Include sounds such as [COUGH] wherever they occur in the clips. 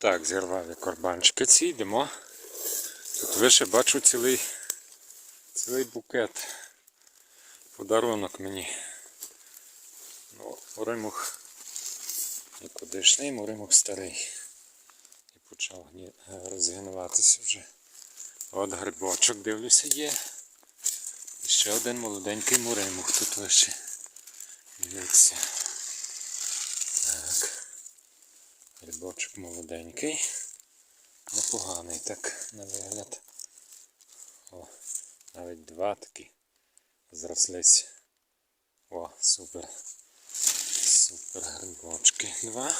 Так, зірвав я корбанчики ці, йдемо. Тут вище бачу цілий, цілий букет. Подарунок мені. Ну, Моримух нікудишний, моримух старий. І почав гні- розгинуватися вже. От грибочок, дивлюся, є. І ще один молоденький муримух тут вище. Дивіться. Так. Грибочок молоденький. Непоганий так на вигляд. О, навіть два такі зрослись. О, супер. Супер грибочки. Два.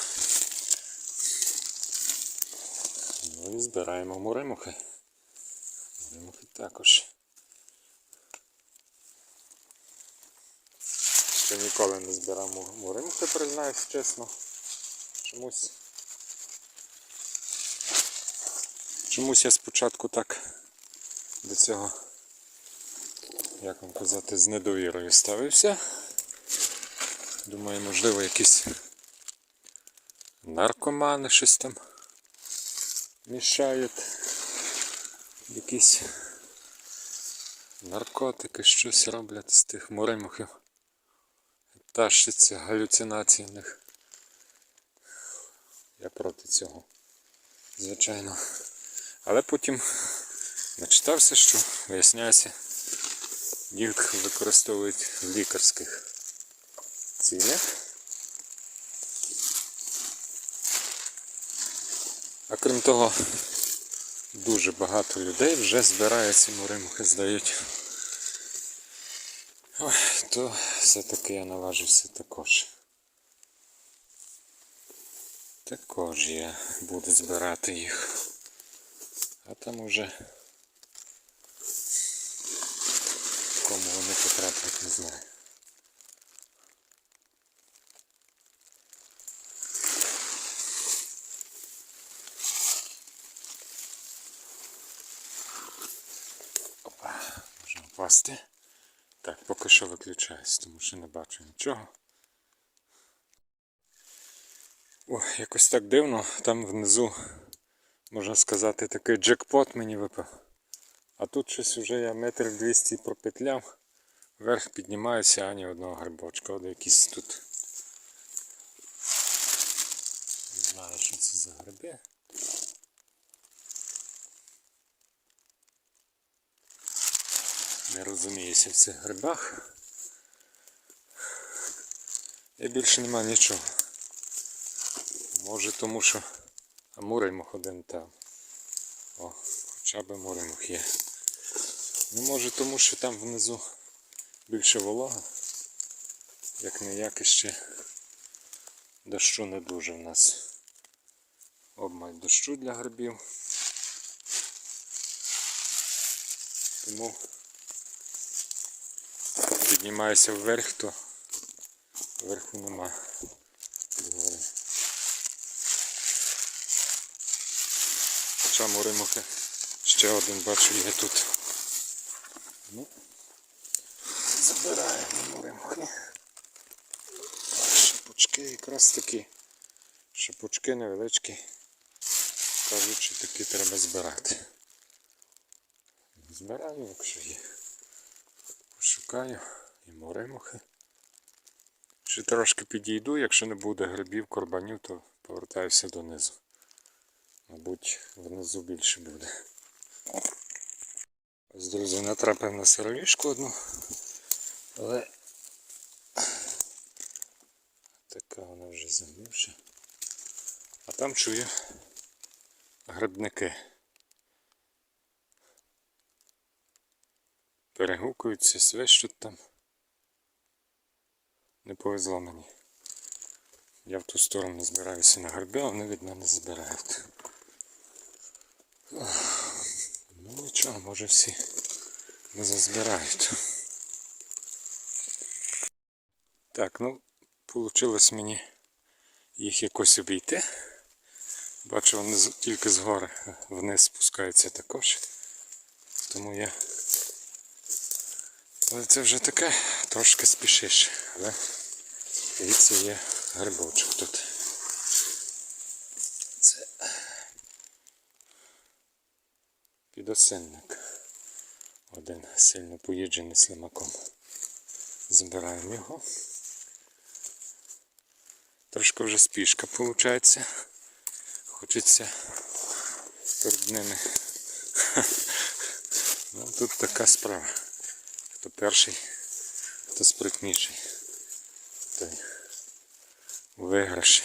Ну і збираємо муримухи. Муримухи також. Ще ніколи не збирав муримухи, признаюсь чесно. Чомусь. Чомусь я спочатку так до цього, як вам казати, з недовірою ставився. Думаю, можливо, якісь наркомани щось там мішають. Якісь наркотики, щось роблять з тих моримухів. Тащиться галюцинації в них. Я проти цього. Звичайно. Але потім начитався, що виясняється, їх використовують в лікарських цілях. А крім того, дуже багато людей вже збирають ці моримухи, здають. Ой, то все-таки я наважився також. Також я буду збирати їх. А там уже кому вони потраплять, не знаю. Опа, можна впасти. Так, поки що виключаюсь, тому що не бачу нічого. О, якось так дивно, там внизу, можна сказати, такий джекпот мені випав. А тут щось вже я метр 200 пропетляв, вверх піднімаюся, ані одного грибочка. От якісь тут. Не знаю, що це за гриби. Не розуміюся в цих грибах. І більше нема нічого. Може тому що а муримух один там. О, хоча б муримух є. Ну може тому що там внизу більше волога. Як не як іще дощу не дуже в нас. Обмаль дощу для грибів. Тому піднімаюся вверх, то вверху нема. Згори. Хоча моримухи ще один бачу є тут. Ну, забираємо моримухи. Шипучки якраз такі. Шипучки невеличкі. Кажуть, такі треба збирати. Збираю, якщо є. Пошукаю і моримухи. Ще трошки підійду, якщо не буде грибів, корбанів, то повертаюся донизу. Мабуть, внизу більше буде. Ось, друзі, натрапив на сировішку одну, але така вона вже загнивша. А там чую грибники. Перегукуються, свищуть там. Не повезло мені. Я в ту сторону збираюся на гриби, а вони від мене збирають. Нічого, може всі не зазбирають. Так, ну, вийшло мені їх якось обійти. Бачу, вони тільки згори вниз спускаються також. Тому я. Але це вже таке, трошки спішиш. Але дивіться, є грибочок тут. Підосинник. Один сильно поїджений слимаком. Збираємо його. Трошки вже спішка виходить. Хочеться перед ними. [LAUGHS] Ну, тут така справа. Хто перший, хто спритніший. Той виграші.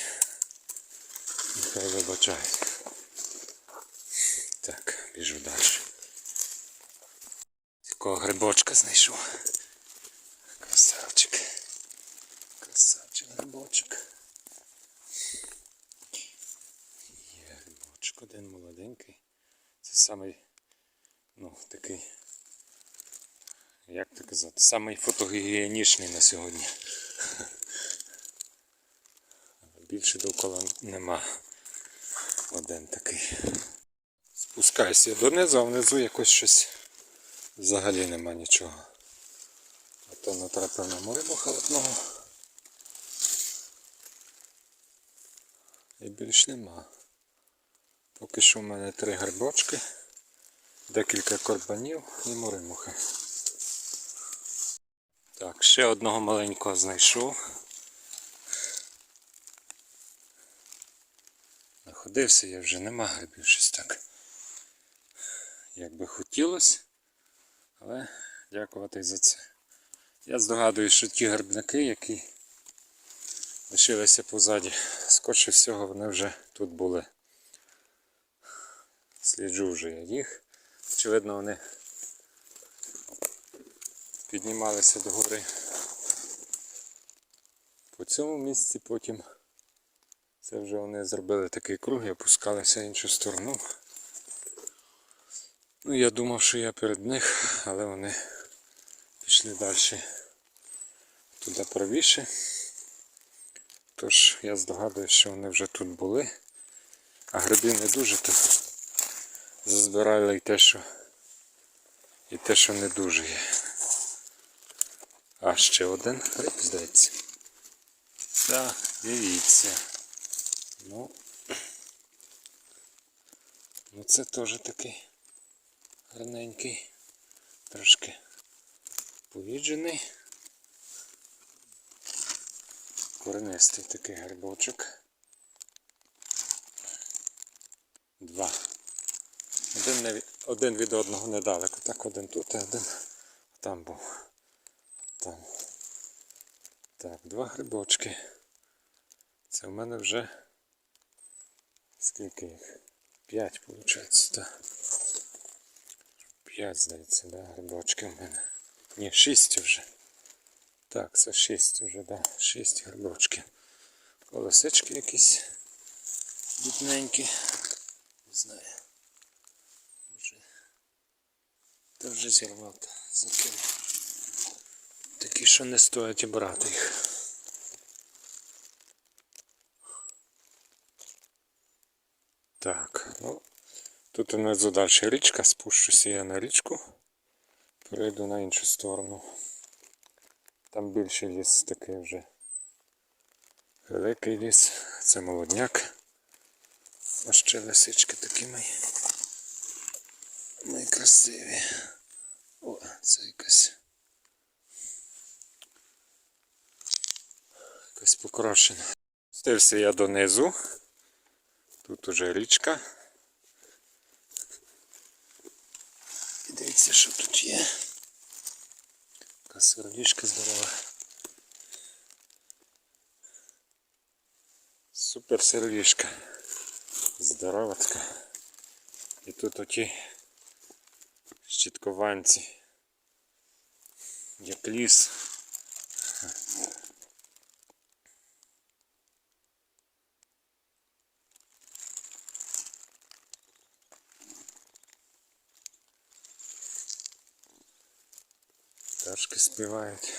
Нехай вибачають. Так, біжу далі. Такого грибочка знайшов. Красавчик. Красавчик грибочок. Є грибочок один молоденький. Це самий, ну, такий, як то казати, самий фотогенічний на сьогодні. Більше довкола нема. Один такий. Спускаюся донизу, а внизу якось щось взагалі нема нічого. А то натрапив на морибуха одного. І більш нема. Поки що в мене три грибочки, декілька корбанів і моримухи. Так, ще одного маленького знайшов. Находився я вже нема грибів щось так. Як би хотілося, але дякувати за це. Я здогадуюсь, що ті грибники, які лишилися позаді, скорше всього вони вже тут були. Сліджу вже я їх. Очевидно, вони піднімалися до гори. По цьому місці потім це вже вони зробили такий круг і опускалися в іншу сторону. Ну, я думав, що я перед них, але вони пішли далі туди правіше. Тож я здогадуюсь, що вони вже тут були. А грибів не дуже то зазбирали і те, що і те, що не дуже є. А ще один гриб, здається. Так, дивіться. Ну, ну це теж такий гарненький, трошки повіджений. Коренистий такий грибочок. Два. Один, не, один від одного недалеко. Так, один тут, а один там був. Там. Так, два грибочки. Це в мене вже скільки їх? П'ять виходить, так. П'ять, здається, да, грибочки в мене. Ні, шість вже. Так, це шість вже, да. Шість грибочків. Колосички якісь бідненькі. Не знаю. Може. Та вже зірвав та закинув. Такі, що не стоять і брати їх. Так, ну тут внизу далі річка, спущуся я на річку, перейду на іншу сторону. Там більший ліс такий вже. Великий ліс, це молодняк. А ще лисички такі мої. Мої красиві. О, це якась. Якась покрашена. Стився я донизу. Тут уже річка. Дивіться, що тут є. Така сироїшка здорова. Супер сироїшка. Здорова така. І тут оті щіткованці. Як ліс. Співають.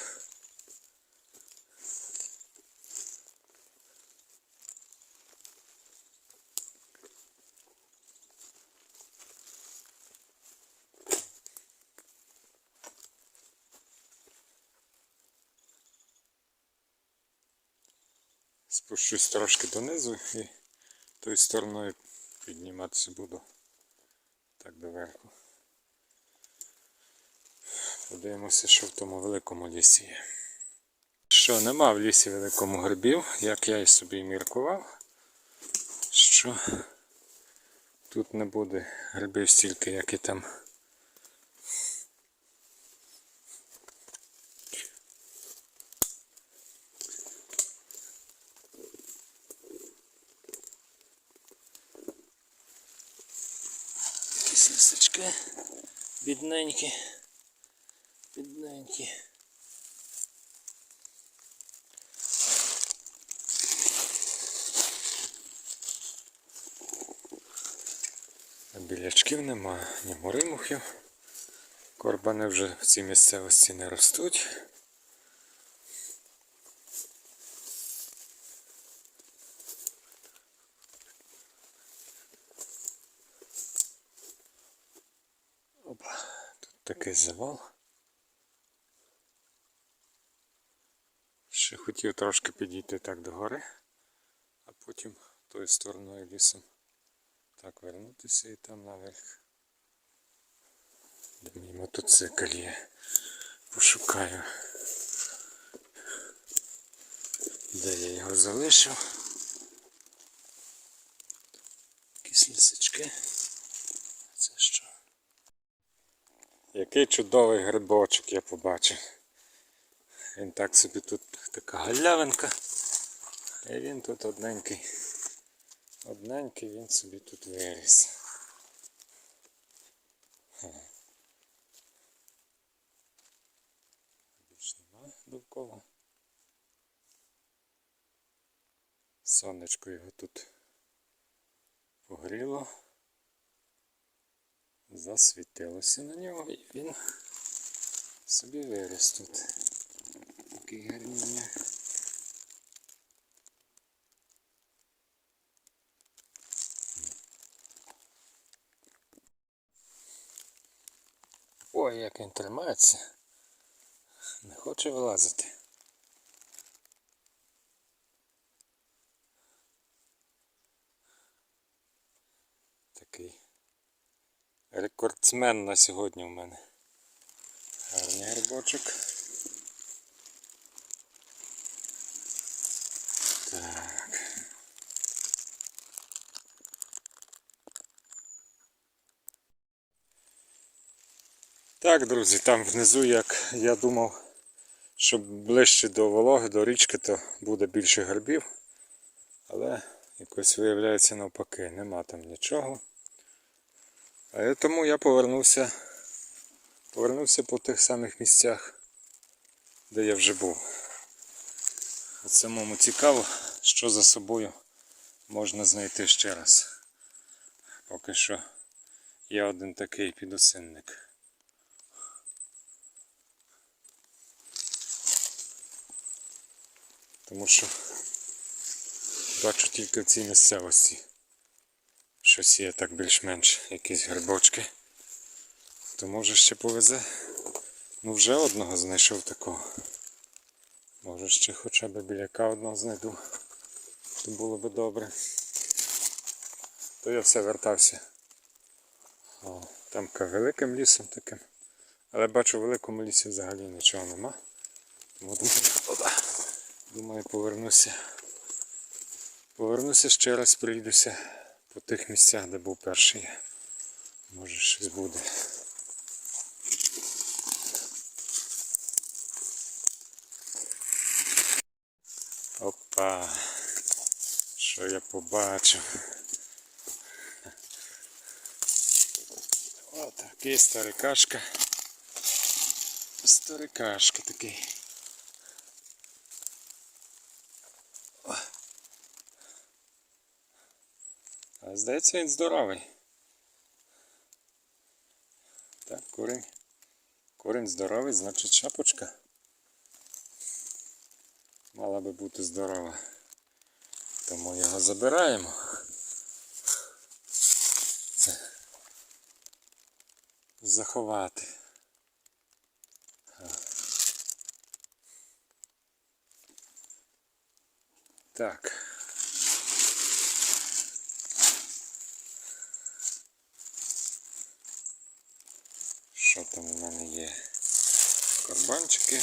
Спущусь трошки донизу і тою стороною підніматися буду. так доверху. Подивимося, що в тому великому лісі є. Що нема в лісі великому грибів, як я і собі міркував, що тут не буде грибів стільки, як і там. Якісь лисички бідненькі, бідненькі. Білячків нема, ні моримухів. Корбани вже в цій місцевості не ростуть. Опа, тут такий завал. Ще хотів трошки підійти так до гори, а потім тою стороною лісом так вернутися і там наверх. Де мій мотоцикл є. Пошукаю. Де я його залишив. Якісь лісички. Це що? Який чудовий грибочок я побачив. Він так собі тут така галявинка. І він тут одненький. Одненький він собі тут виріс. Більш нема довкола. Сонечко його тут погріло. Засвітилося на нього і він собі виріс тут. Такий гарніння. Ой, як він тримається. Не хоче вилазити. Такий рекордсмен на сьогодні в мене. Гарний грибочок. Так. Так, друзі, там внизу, як я думав, що ближче до вологи, до річки, то буде більше грибів. Але якось виявляється навпаки, нема там нічого. А тому я повернувся, повернувся по тих самих місцях, де я вже був. Самому цікаво, що за собою можна знайти ще раз. Поки що є один такий підосинник. Тому що бачу тільки в цій місцевості. Щось є так більш-менш якісь грибочки. То може ще повезе. Ну вже одного знайшов такого. Може ще хоча б біляка одного знайду. То було би добре. То я все вертався. О, там великим лісом таким. Але бачу в великому лісі взагалі нічого нема. Тому думаю, думаю повернуся. Повернуся ще раз, прийдуся по тих місцях, де був перший. Може щось буде. Опа. Що я побачив? О, такий старикашка. Старикашка такий. А здається, він здоровий. Так, корінь. Корінь здоровий, значить шапочка. Мала би бути здорова. Тому його забираємо. Це заховати. Так. там у мене є карбанчики,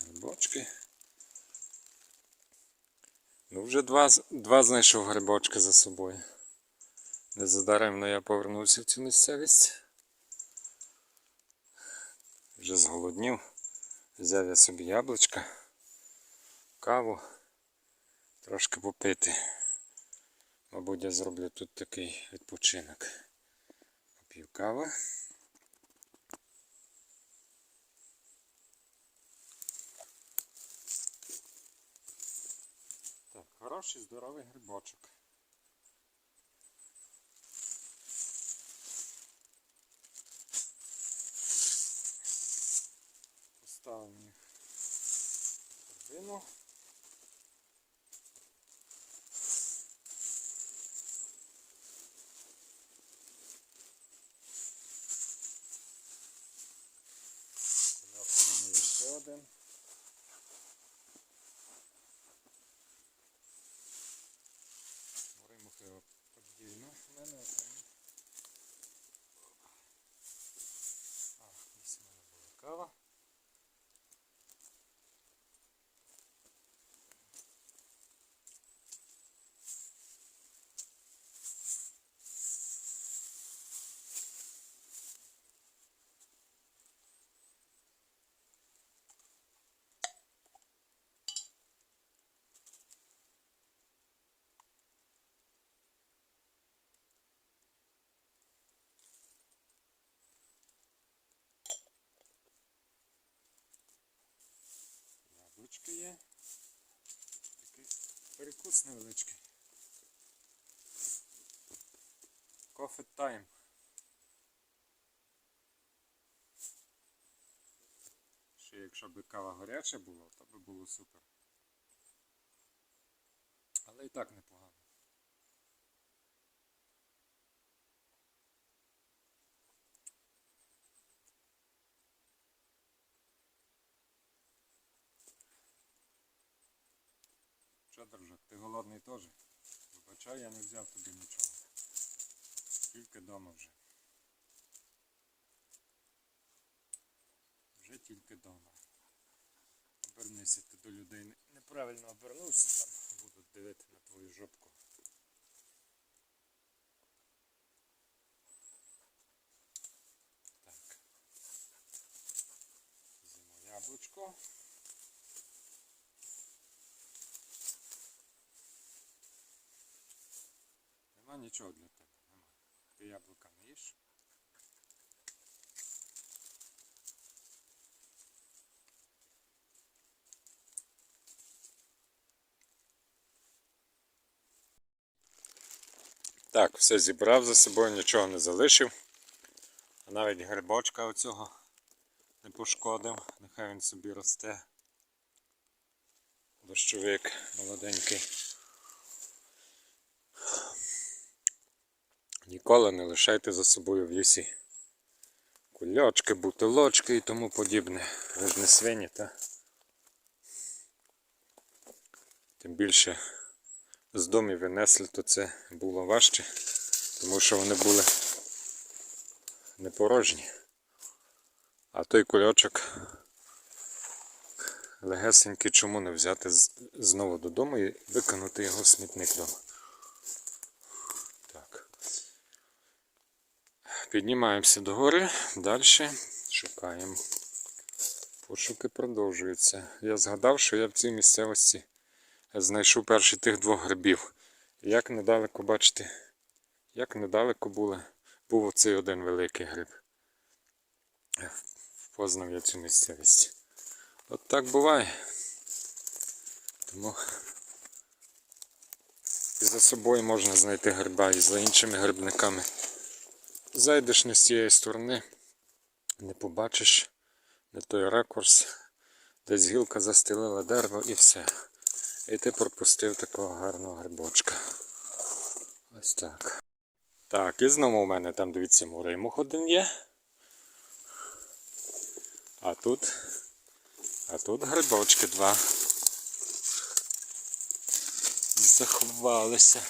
грибочки. Ну, вже два, два знайшов грибочки за собою. Незадаремно я повернувся в цю місцевість. Вже зголоднів. Взяв я собі яблучка, каву, трошки попити. Мабуть, я зроблю тут такий відпочинок. Поп'ю кави. Так, хороший здоровий грибочок. Поставимо їх в є ще один. Моримухи подвійно в мене Яблучки є. Такий перекус невеличкий. Кофе тайм. Ще якщо б кава гаряча була, то би було супер. Але і так непогано. Дружок, ти голодний теж? Вибачай, я не взяв тобі нічого. Тільки дома вже. Вже тільки дома. Обернися ти до людей. Неправильно обернувся, там будуть дивити на твою жопку. Так. Візьмемо яблучко. Нема нічого для тебе, нема. Ти яблука не їш? Так, все зібрав за собою, нічого не залишив. А навіть грибочка оцього не пошкодив. Нехай він собі росте. Дощовик молоденький. Ніколи не лишайте за собою в лісі кульочки, бутилочки і тому подібне. Ви ж не свині, та? Тим більше з домів винесли, то це було важче, тому що вони були не порожні. А той кульочок легесенький чому не взяти знову додому і викинути його в смітник вдома. Піднімаємося до гори, далі шукаємо. Пошуки продовжуються. Я згадав, що я в цій місцевості знайшов перші тих двох грибів. Як недалеко, бачите, як недалеко були, був оцей один великий гриб. Впознав я цю місцевість. От так буває. Тому і за собою можна знайти гриба, і за іншими грибниками. Зайдеш не з цієї сторони, не побачиш не той ракурс, десь гілка застелила дерево і все. І ти пропустив такого гарного грибочка. Ось так. Так, і знову у мене там, дивіться, муримух один є. А тут. А тут грибочки два. Заховалися.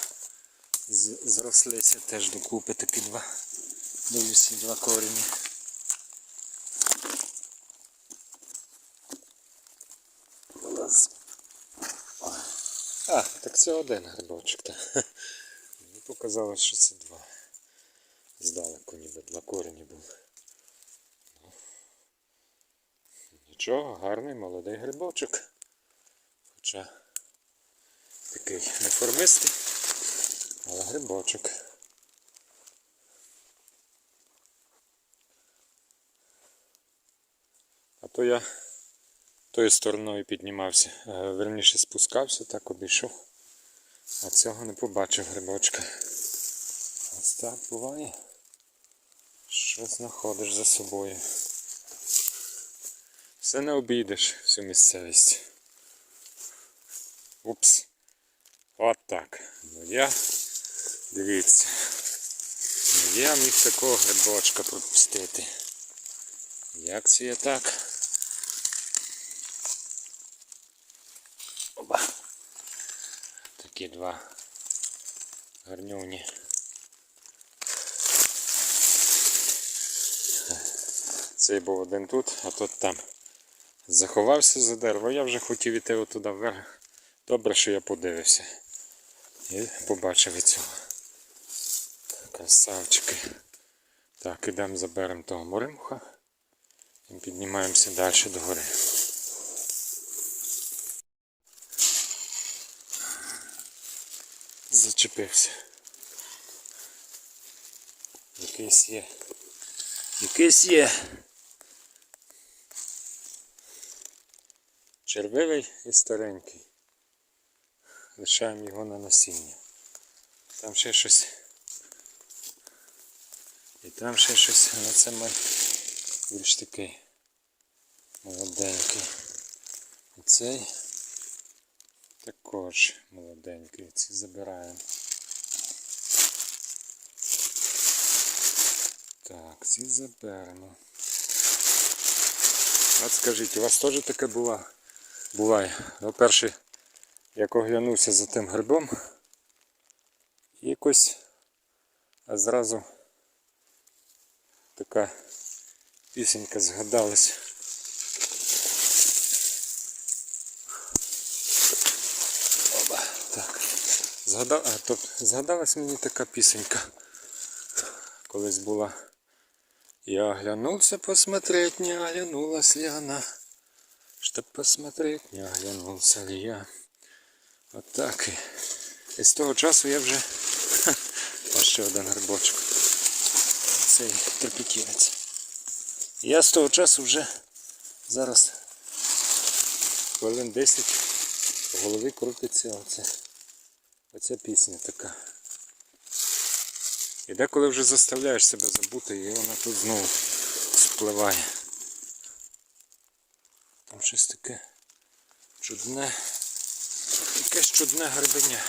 Зрослися теж докупи такі два Дивлюся два корені. А, так це один грибочок. Так. Мені показалось, що це два. Здалеку ніби два корені були. Ну, Нічого, гарний молодий грибочок. Хоча такий неформистий, але грибочок. То я тою стороною піднімався, е, верніше спускався, так обійшов. А цього не побачив грибочка. Ось так буває. Що знаходиш за собою. Все не обійдеш всю місцевість. Упс. От так. Ну я. Дивіться. Я міг такого грибочка пропустити. Як це я так? Такі два гарнюні. Цей був один тут, а тот там. Заховався за дерево. Я вже хотів іти отуди вверх. Добре, що я подивився. І побачив і цього. Красавчики. Так, ідемо заберемо того моримуха. І піднімаємося далі до Зачепився. Якийсь є. Якийсь є. Червивий і старенький. Лишаємо його на насіння. Там ще щось. І там ще щось, але це май більш такий молоденький. І цей також молоденький. Ці забираємо. Так, ці заберемо. От скажіть, у вас теж таке було? буває? Ну, перший, як оглянувся за тим грибом, якось а зразу така пісенька згадалась. Оба, так. Згадав, тобто, згадалась мені така пісенька. Колись була. Я оглянулся посмотреть, не оглянулась ли она. Чтоб посмотреть, не оглянулся ли я. От так. І, і з того часу я вже ось ще один грибочок. Цей трепетівець. Я з того часу вже зараз хвилин 10 в голові крутиться оце, оця пісня така. І деколи вже заставляєш себе забути, і вона тут знову спливає. Там щось таке чудне. Якесь чудне грибеня.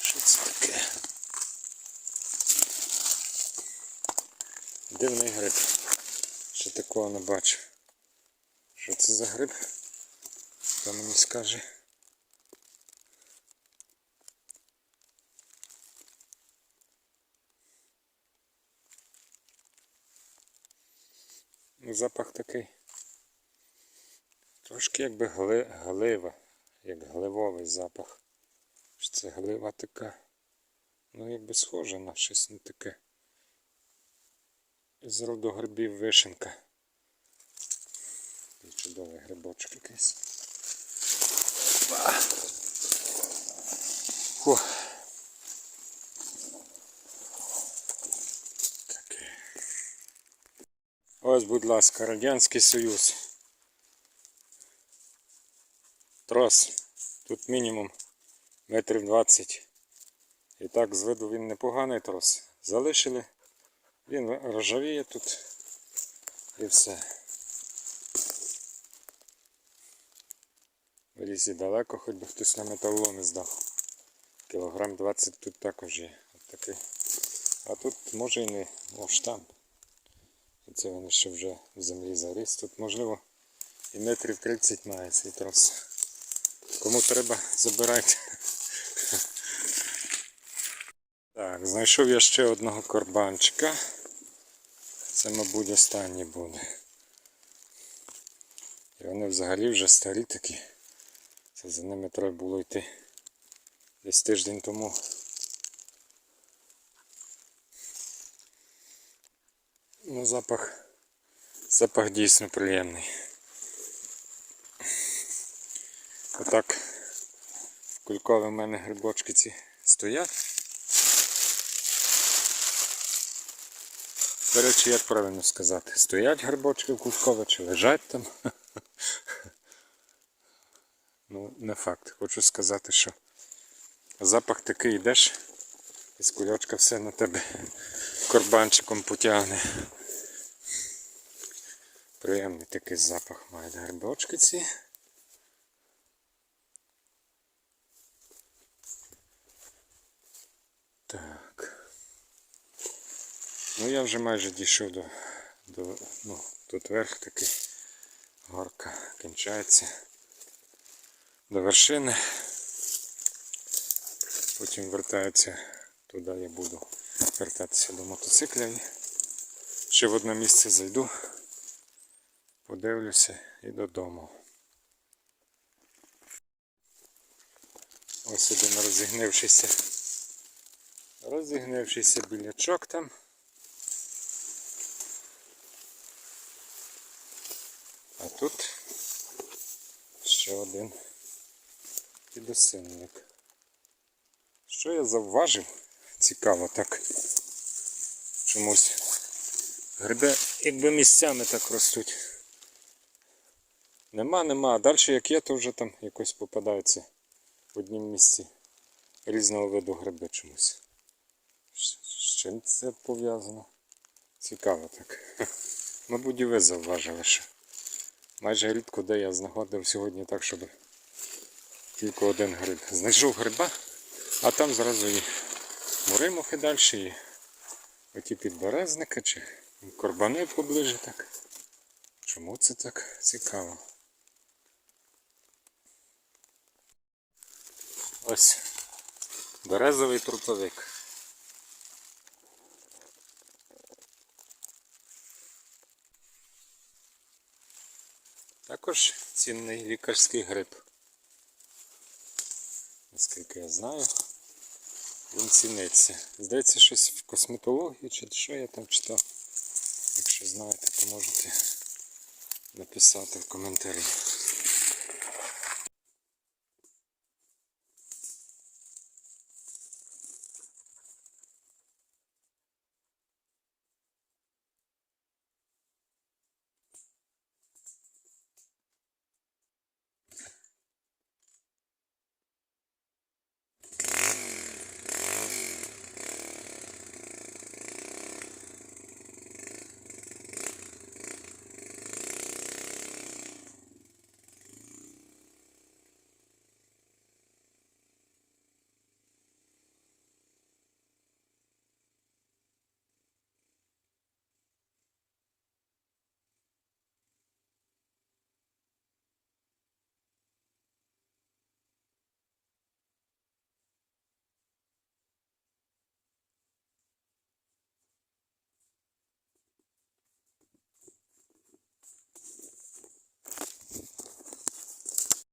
Що це таке? Дивний гриб. Ще такого не бачив. Що це за гриб? Хто мені скаже? Запах такий. Трошки якби гли, глива, як гливовий запах. Це глива така. Ну якби схоже на щось не таке. З роду грибів вишенка. Такий чудовий грибочок якийсь. Опа. Фу. Ось, будь ласка, Радянський Союз. Трос. Тут мінімум метрів 20. І так з виду він непоганий трос. Залишили. Він ржавіє тут. І все. В лісі далеко, хоч би хтось на металоломі здав. Кілограм 20 тут також є. От такий. А тут може і не о, штамп. Це вони ще вже в землі заріс. Тут можливо і метрів 30 має цей трос. Кому треба, забирайте. [LAUGHS] Так, знайшов я ще одного корбанчика. Це, мабуть, останнє буде. І вони взагалі вже старі такі. Це за ними треба було йти десь тиждень тому. Ну, запах. Запах дійсно приємний. Отак в кулькові в мене грибочки ці стоять. До речі, як правильно сказати, стоять грибочки в кулькові чи лежать там. Ну, не факт. Хочу сказати, що запах такий йдеш, із кульочка все на тебе корбанчиком потягне. Приємний такий запах мають грибочки ці. Так. Ну я вже майже дійшов до, до ну, тут верх такий горка кінчається до вершини. Потім вертається туди я буду вертатися до мотоцикля і ще в одне місце зайду, подивлюся і додому. Ось один розігнившийся. Розігнившийся білячок там. А тут ще один підосинник. Що я завважив? Цікаво так. Чомусь гриби якби місцями так ростуть. Нема, нема. А далі як є, то вже там якось попадаються в однім місці різного виду гриби чомусь. З чим це пов'язано? Цікаво так. [LAUGHS] Мабуть, і ви завважили, що майже рідко де я знаходив сьогодні так, щоб тільки один гриб. Знайшов гриба, а там зразу і муримухи далі, і оті підберезники чи корбани поближе так. Чому це так цікаво? Ось березовий трутовик. Також цінний лікарський гриб. Наскільки я знаю, він ціниться. Здається, щось в косметології чи що я там читав. Якщо знаєте, то можете написати в коментарі.